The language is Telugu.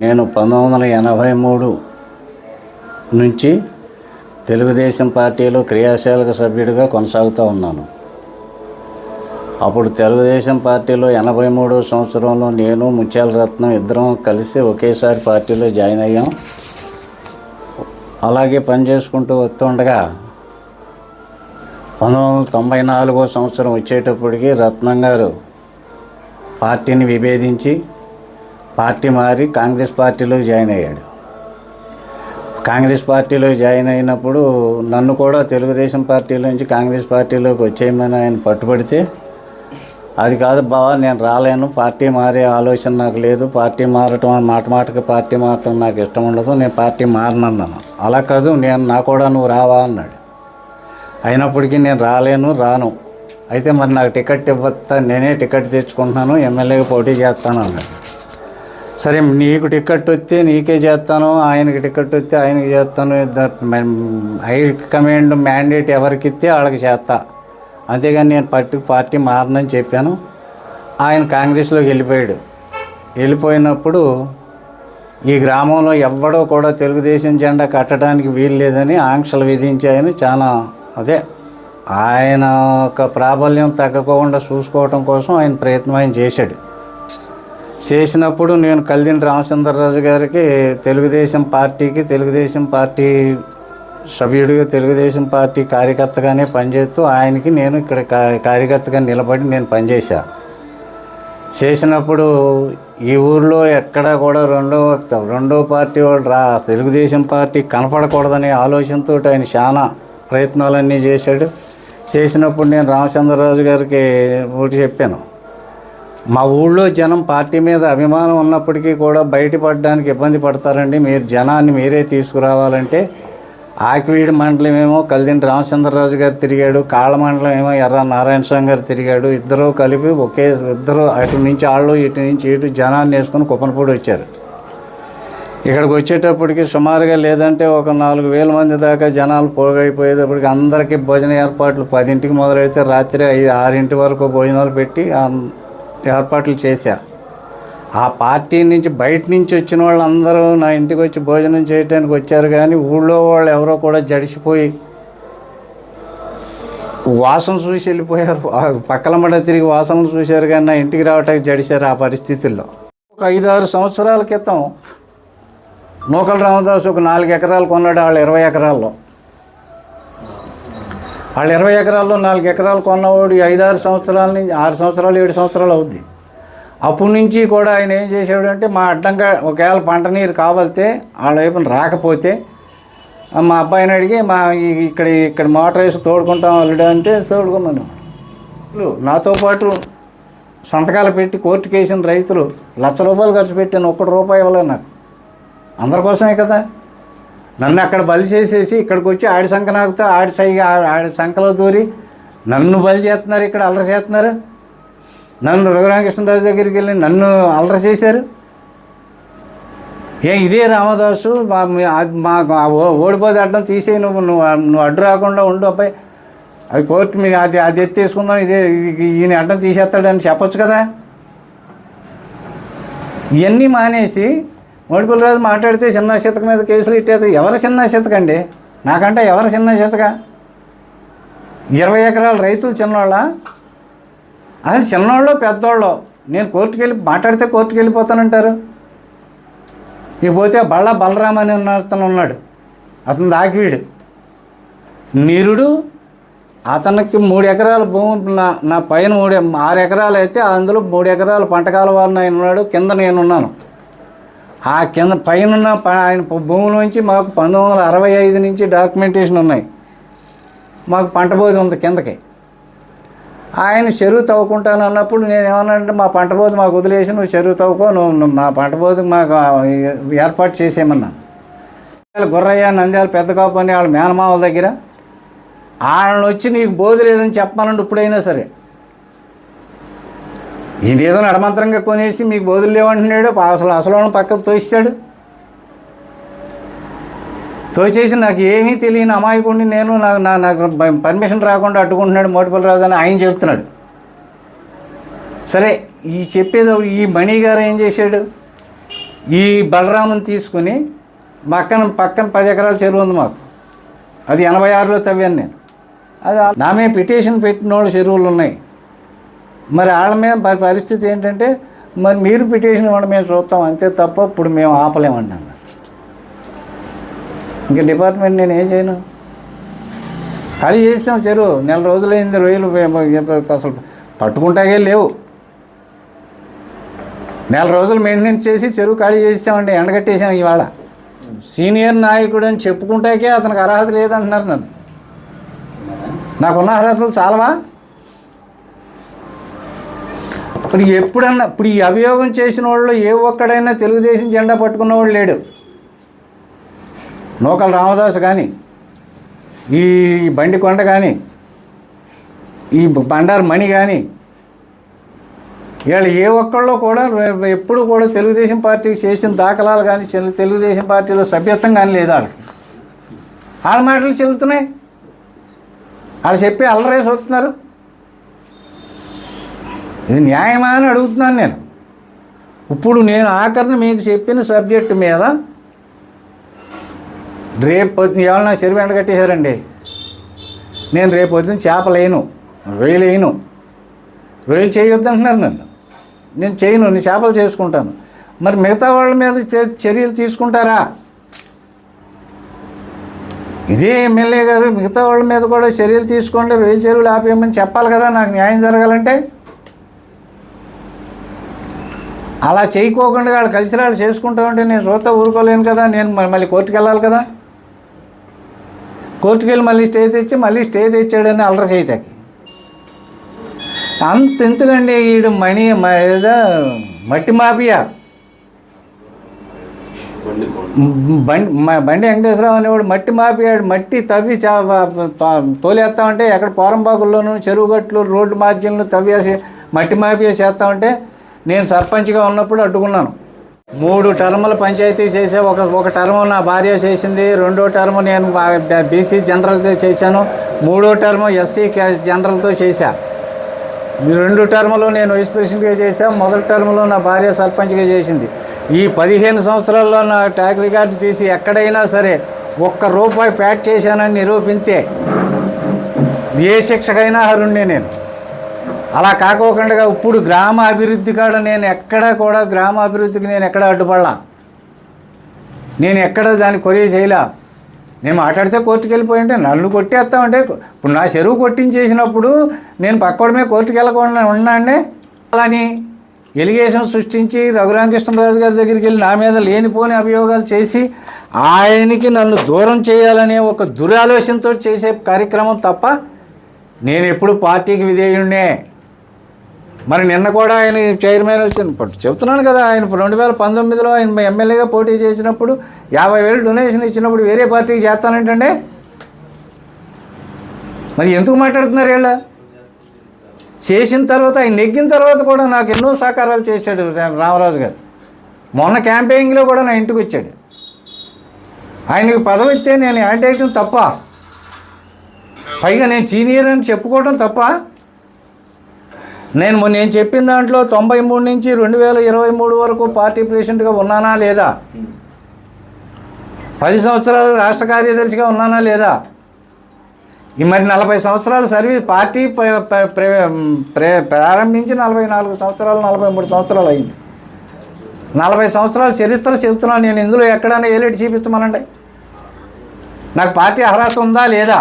నేను పంతొమ్మిది వందల ఎనభై మూడు నుంచి తెలుగుదేశం పార్టీలో క్రియాశీలక సభ్యుడిగా కొనసాగుతూ ఉన్నాను. అప్పుడు తెలుగుదేశం పార్టీలో ఎనభై మూడో సంవత్సరంలో నేను ముత్యాల రత్నం ఇద్దరం కలిసి ఒకేసారి పార్టీలో జాయిన్ అయ్యాం. అలాగే పనిచేసుకుంటూ వస్తుండగా పంతొమ్మిది వందల తొంభై నాలుగో సంవత్సరం వచ్చేటప్పటికి రత్నం గారు పార్టీని విభేదించి పార్టీ మారి కాంగ్రెస్ పార్టీలో జాయిన్ అయ్యాడు. కాంగ్రెస్ పార్టీలో జాయిన్ అయినప్పుడు నన్ను కూడా తెలుగుదేశం పార్టీలో నుంచి కాంగ్రెస్ పార్టీలోకి వచ్చేయమని ఆయన పట్టుబడితే అది కాదు బావా నేను రాలేను పార్టీ మారే ఆలోచన నాకు లేదు పార్టీ మారటం మాట మాటకి పార్టీ మారటం నాకు ఇష్టం ఉండదు నేను పార్టీ మారనన్నాను. అలా కాదు నేను నా కూడా నువ్వు రావా అన్నాడు. అయినప్పటికీ నేను రాలేను రాను. అయితే మరి నాకు టికెట్ ఇవ్వతా నేనే టికెట్ తెచ్చుకుంటున్నాను ఎమ్మెల్యేగా పోటీ చేస్తాను అన్నాడు. సరే నీకు టికెట్ వస్తే నీకే చేస్తాను ఆయనకి టికెట్ వస్తే ఆయనకి చేస్తాను హై కమాండ్ మ్యాండేట్ ఎవరికి ఇస్తే వాళ్ళకి చేస్తా. అంతేగాని నేను పట్టి పార్టీ మారనని చెప్పాను. ఆయన కాంగ్రెస్లోకి వెళ్ళిపోయాడు. వెళ్ళిపోయినప్పుడు ఈ గ్రామంలో ఎవ్వడో కూడా తెలుగుదేశం జెండా కట్టడానికి వీలు లేదని ఆంక్షలు విధించాయని చాలా అదే ఆయన యొక్క ప్రాబల్యం తగ్గకుండా చూసుకోవటం కోసం ఆయన ప్రయత్నం ఆయన చేశాడు. చేసినప్పుడు నేను కల్దిని రామచంద్రరాజు గారికి తెలుగుదేశం పార్టీకి తెలుగుదేశం పార్టీ సభ్యుడిగా తెలుగుదేశం పార్టీ కార్యకర్తగానే పనిచేస్తూ ఆయనకి నేను ఇక్కడ కార్యకర్తగా నిలబడి నేను పనిచేశా. చేసినప్పుడు ఈ ఊర్లో ఎక్కడ కూడా రెండో రెండో పార్టీ వాళ్ళు రా తెలుగుదేశం పార్టీ కనపడకూడదనే ఆలోచనతో ఆయన చాలా ప్రయత్నాలన్నీ చేశాడు. చేసినప్పుడు నేను రామచంద్రరాజు గారికి ఒకటి చెప్పాను. మా ఊళ్ళో జనం పార్టీ మీద అభిమానం ఉన్నప్పటికీ కూడా బయటపడడానికి ఇబ్బంది పడతారండి. మీరు జనాన్ని మీరే తీసుకురావాలంటే ఆకివీడి మండలం ఏమో కలిదింటి రామచంద్రరాజు గారు తిరిగాడు కాళ్ళ మండలం ఏమో ఎర్ర నారాయణ స్వామి గారు తిరిగాడు. ఇద్దరు కలిపి ఒకే ఇద్దరు అటు నుంచి వాళ్ళు ఇటు నుంచి ఇటు జనాన్ని వేసుకుని కుప్పనపూడి వచ్చారు. ఇక్కడికి వచ్చేటప్పటికి సుమారుగా లేదంటే ఒక నాలుగు వేల మంది దాకా జనాలు పోగైపోయేటప్పటికి అందరికీ భోజన ఏర్పాట్లు పదింటికి మొదలెడితే రాత్రి ఐదు ఆరింటి వరకు భోజనాలు పెట్టి ఏర్పాట్లు చేశా. ఆ పార్టీ నుంచి బయట నుంచి వచ్చిన వాళ్ళందరూ నా ఇంటికి వచ్చి భోజనం చేయడానికి వచ్చారు కానీ ఊళ్ళో వాళ్ళు ఎవరో కూడా జడిసిపోయి వాసన చూసి వెళ్ళిపోయారు. ఆ పక్కల మడ తిరిగి వాసనలు చూశారు కానీ నా ఇంటికి రావటానికి జడిశారు ఆ పరిస్థితుల్లో. ఒక ఐదు ఆరు సంవత్సరాల క్రితం నూకల రామదాస్ ఒక నాలుగు ఎకరాలు కొన్నాడు. వాళ్ళు ఇరవై ఎకరాల్లో. వాళ్ళు ఇరవై ఎకరాల్లో నాలుగు ఎకరాలు కొన్నవాడు ఐదారు ఐదు ఆరు సంవత్సరాల నుంచి ఆరు సంవత్సరాలు ఏడు సంవత్సరాలు అవుద్ది. అప్పటి నుంచి కూడా ఆయన ఏం చేసాడు అంటే మా అడ్డంగా ఒకవేళ పంట నీరు కావాలితే వాళ్ళ వైపున రాకపోతే మా అబ్బాయిని అడిగి మా ఇక్కడ ఇక్కడ మోటార్ వేసి తోడుకుంటాం వాళ్ళు అంటే తోడుకున్నాను. నాతో పాటు సంతకాలు పెట్టి కోర్టుకు వేసిన రైతులు లక్ష రూపాయలు ఖర్చు పెట్టాను ఒక్కటి రూపాయి ఇవ్వలేదు నాకు. అందరి కోసమే కదా. నన్ను అక్కడ బలి చేసేసి ఇక్కడికి వచ్చి ఆడి సంఖ నాకుతో ఆడి సైగా ఆడి సంఖలో దూరి నన్ను బలి చేస్తున్నారు ఇక్కడ అల్లర చేస్తున్నారు. నన్ను రఘురామకృష్ణదాస్ దగ్గరికి వెళ్ళి నన్ను అల్లర చేశారు. ఏ ఇదే రామదాసు మా మీ- మా ఓడిపోతే అడ్డం తీసేయి నువ్వు నువ్వు నువ్వు అడ్డు రాకుండా ఉండు అబ్బాయి. అది కోర్టు మీకు అది అది ఎత్తేసుకుందాం ఇదే ఈయన అడ్డం తీసేస్తాడని చెప్పొచ్చు కదా. ఇవన్నీ మానేసి మోడిపల్లి రాజు మాట్లాడితే చిన్న శతక మీద కేసులు ఇట్టేది ఎవరు చిన్న శతకండి? నాకంటే ఎవరు చిన్న శతక? ఇరవై ఎకరాల రైతులు చిన్నోళ్ళ? అది చిన్నోళ్ళు పెద్దోళ్ళు. నేను కోర్టుకు వెళ్ళి మాట్లాడితే కోర్టుకు వెళ్ళిపోతానంటారు ఇక పోతే బళ్ళ బలరామ్ అని ఉన్న అతను ఉన్నాడు. అతను దాకివీడు నీరుడు అతనికి మూడు ఎకరాల భూమి నా నా పైన మూడు ఆరు ఎకరాలు అయితే అందులో మూడు ఎకరాల పంట వారిని ఆయన ఉన్నాడు. కింద నేనున్నాను ఆ కింద పైన ప- ఆయన భూమిలోంచి మాకు పంతొమ్మిది వందల అరవై ఐదు నుంచి డాక్యుమెంటేషన్ ఉన్నాయి. మాకు పంట బోధి ఉంది కిందకి. ఆయన చెరువు తవ్వుకుంటాను అన్నప్పుడు నేను ఏమన్నానంటే మా పంట బోధి మాకు వదిలేసి నువ్వు చెరువు తవ్వుకో నువ్వు మా పంట బోధి మాకు ఏర్పాటు చేసేయమన్నా గుర్రయ్య నంద్యాల పెద్ద కాపు అని వాళ్ళ మేనమావల దగ్గర వాళ్ళని వచ్చి నీకు బోధి లేదని చెప్పమనండి ఇప్పుడైనా సరే. ఇదేదో నడమంతరంగా కొనేసి మీకు బోధులు లేవంటున్నాడు అసలు అసలు పక్కకు తోస్తాడు తోచేసి నాకు ఏమీ తెలియని అమాయకుండి నేను నాకు నా నాకు పర్మిషన్ రాకుండా అడ్డుకుంటున్నాడు మోటిపల్లి రాజు అని ఆయన చెప్తున్నాడు. సరే ఈ చెప్పేది ఈ మణి గారు ఏం చేశాడు? ఈ బలరాముని తీసుకుని పక్కన పక్కన పది ఎకరాల చెరువు ఉంది మాకు. అది ఎనభై ఆరులో తవ్వాను నేను. అది నా మీద పిటిషన్ పెట్టిన వాళ్ళు చెరువులు ఉన్నాయి. మరి వాళ్ళ మీద పరిస్థితి ఏంటంటే మరి మీరు పిటిషన్ ఇవ్వండి మేము చూస్తాం. అంతే తప్ప ఇప్పుడు మేము ఆపలేమండి అన్నారు. ఇంకా డిపార్ట్మెంట్ నేను ఏం చేయను? ఖాళీ చేసాం చెరువు. నెల రోజులైంది రొయ్యలు వే- అసలు పట్టుకుంటాగే లేవు. నెల రోజులు మెయింటెనెన్స్ చేసి చెరువు ఖాళీ చేసామండి ఎండగట్టేసాం ఇవాళ. సీనియర్ నాయకుడు అని చెప్పుకుంటాకే అతనికి అర్హత లేదంటున్నారు నన్ను. నాకున్న అర్హతలు చాలవా? ఇప్పుడు ఎప్పుడన్నా ఇప్పుడు ఈ అభియోగం చేసిన వాళ్ళు ఏ ఒక్కడైనా తెలుగుదేశం జెండా పట్టుకున్నవాడు లేడు. నూకల రామదాస్ కానీ ఈ బండి కొండ కానీ ఈ బండారు మణి కానీ వీళ్ళు ఏ ఒక్కళ్ళు కూడా ఎప్పుడు కూడా తెలుగుదేశం పార్టీకి చేసిన దాఖలాలు కానీ తెలుగుదేశం పార్టీలో సభ్యత్వం కానీ లేదు వాళ్ళకి. వాళ్ళ మాటలు చెల్లుతున్నాయి. వాళ్ళు చెప్పి అల్లరేసి వస్తున్నారు. ఇది న్యాయమా అని అడుగుతున్నాను నేను. ఇప్పుడు నేను ఆఖరిని మీకు చెప్పిన సబ్జెక్టు మీద రేపు పొద్దున ఇవాళ నా చెరువు ఎండ కట్టేశారండి. నేను రేపు పొద్దున చేపలేను రొయ్యలేను రొయ్యలు చేయొద్దు అంటున్నారు నన్ను. నేను చేయను నేను చేపలు చేసుకుంటాను. మరి మిగతా వాళ్ళ మీద చర్యలు తీసుకుంటారా? ఇదే ఎమ్మెల్యే గారు మిగతా వాళ్ళ మీద కూడా చర్యలు తీసుకోండి రొయ్యల చెరువులు ఆపేయమని చెప్పాలి కదా నాకు న్యాయం జరగాలంటే. అలా చేయకోకుండా వాళ్ళు కలిసి వాళ్ళు చేసుకుంటా ఉంటే నేను చూస్తా ఊరుకోలేను కదా నేను మళ్ళీ కోర్టుకు వెళ్ళాలి కదా. కోర్టుకు వెళ్ళి మళ్ళీ స్టే తెచ్చి మళ్ళీ స్టే తెచ్చాడని అలర చేయటానికి. అంత ఎందుకండి వీడు మణి ఏదో మట్టి మాఫియా? బండి బండి వెంకటేశ్వరరావు అనేవాడు మట్టి మాపియాడు మట్టి తవ్వి చా- వ- తోలేస్తామంటే ఎక్కడ పోరంబాకుల్లోనూ చెరువు గట్లు రోడ్డు మార్జిన్లు తవ్వేసి మట్టి మాఫియా చేస్తామంటే నేను సర్పంచ్గా ఉన్నప్పుడు అడ్డుకున్నాను. మూడు టర్ముల పంచాయతీ చేసే ఒక ఒక టర్మ్ నా భార్య చేసింది రెండో టర్మ్ నేను బీసీ జనరల్తో చేశాను మూడో టర్మ్ ఎస్సీ జనరల్తో చేశా. రెండు టర్ములు నేను వైస్ ప్రెసిడెంట్గా చేశా మొదటి టర్ములో నా భార్య సర్పంచ్గా చేసింది. ఈ పదిహేను సంవత్సరాల్లో నా ట్యాక్ రికార్డు తీసి ఎక్కడైనా సరే ఒక్క రూపాయి ఫ్యాట్ చేశానని నిరూపిస్తే ఏ శిక్షకైనా అరుణ్ణి నేను. అలా కాకోకుండా ఇప్పుడు గ్రామ అభివృద్ధి కాడ నేను ఎక్కడా కూడా గ్రామ అభివృద్ధికి నేను ఎక్కడ అడ్డుపడలా. నేను ఎక్కడ దాన్ని కొరియర్ చేయలా. నేను మాట్లాడితే కోర్టుకు వెళ్ళిపోయింటే నన్ను కొట్టేస్తామంటే ఇప్పుడు నా చెరువు కొట్టించేసినప్పుడు నేను పక్కడమే కోర్టుకు వెళ్ళకుండా ఉన్నాండి అలాని ఎలిగేషన్ సృష్టించి రఘురామకృష్ణరాజు గారి దగ్గరికి వెళ్ళి నా మీద లేనిపోని అభియోగాలు చేసి ఆయనకి నన్ను దూరం చేయాలనే ఒక దురాలోచనతో చేసే కార్యక్రమం తప్ప నేను ఎప్పుడు పార్టీకి విధేయుణ్ణే. మరి నిన్న కూడా ఆయన చైర్మన్ వచ్చింది. ఇప్పుడు చెప్తున్నాను కదా ఆయన రెండు వేల పంతొమ్మిదిలో ఆయన ఎమ్మెల్యేగా పోటీ చేసినప్పుడు యాభై వేలు డొనేషన్ ఇచ్చినప్పుడు వేరే పార్టీకి చేస్తానంటండి. మరి ఎందుకు మాట్లాడుతున్నారు వీళ్ళ? చేసిన తర్వాత ఆయన నెగ్గిన తర్వాత కూడా నాకు ఎన్నో సహకారాలు చేశాడు రామరాజు గారు. మొన్న క్యాంపెయినింగ్లో కూడా నా ఇంటికి వచ్చాడు. ఆయనకి పదవి ఇస్తే నేను యాంటీ తప్ప పైగా నేను సీనియర్ అని చెప్పుకోవడం తప్ప నేను మొన్న నేను చెప్పిన దాంట్లో తొంభై మూడు నుంచి రెండు వేల ఇరవై మూడు వరకు పార్టీ ప్రెసిడెంట్గా ఉన్నానా లేదా? పది సంవత్సరాలు రాష్ట్ర కార్యదర్శిగా ఉన్నానా లేదా? ఈ మరి నలభై సంవత్సరాలు సర్వీస్ పార్టీ ప్రారంభించి నలభై నాలుగు సంవత్సరాలు నలభై మూడు సంవత్సరాలు అయింది. నలభై సంవత్సరాల చరిత్ర చెబుతున్నాను నేను. ఇందులో ఎక్కడైనా ఏలేటి చూపిస్తామనండి? నాకు పార్టీ అర్హత ఉందా లేదా?